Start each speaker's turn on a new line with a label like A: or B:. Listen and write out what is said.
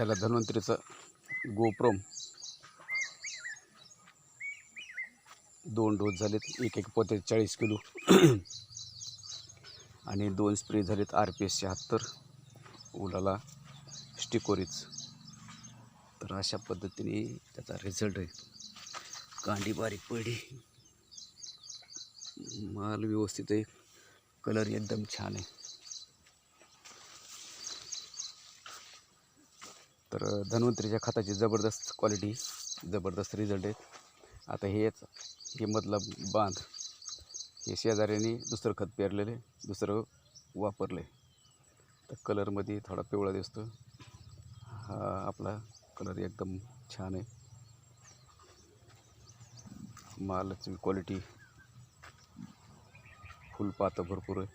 A: त्याला धन्वंतरीचं गोप्रोम. दोन डोस झालेत. एक एक पोते चाळीस किलो. आणि दोन स्प्रे झालेत आर पी एस शहात्तर. उलाला स्टिकोरीच. तर अशा पद्धतीने त्याचा रिझल्ट आहे. कांडी बारीक पडली. माल व्यवस्थित आहे. कलर एकदम छान आहे. तर धन्वंतरीच्या खताची जबरदस्त क्वालिटी जबरदस्त रिझल्ट आहेत. आता हेच हे मधला बांध हे शेजाऱ्याने दुसरं खत पेरलेलं आहे दुसरं वापरलं आहे तर कलरमध्ये थोडा पिवळा दिसतो हा आपला कलर एकदम छान आहे. मालाची क्वालिटी फुलपातं भरपूर आहे.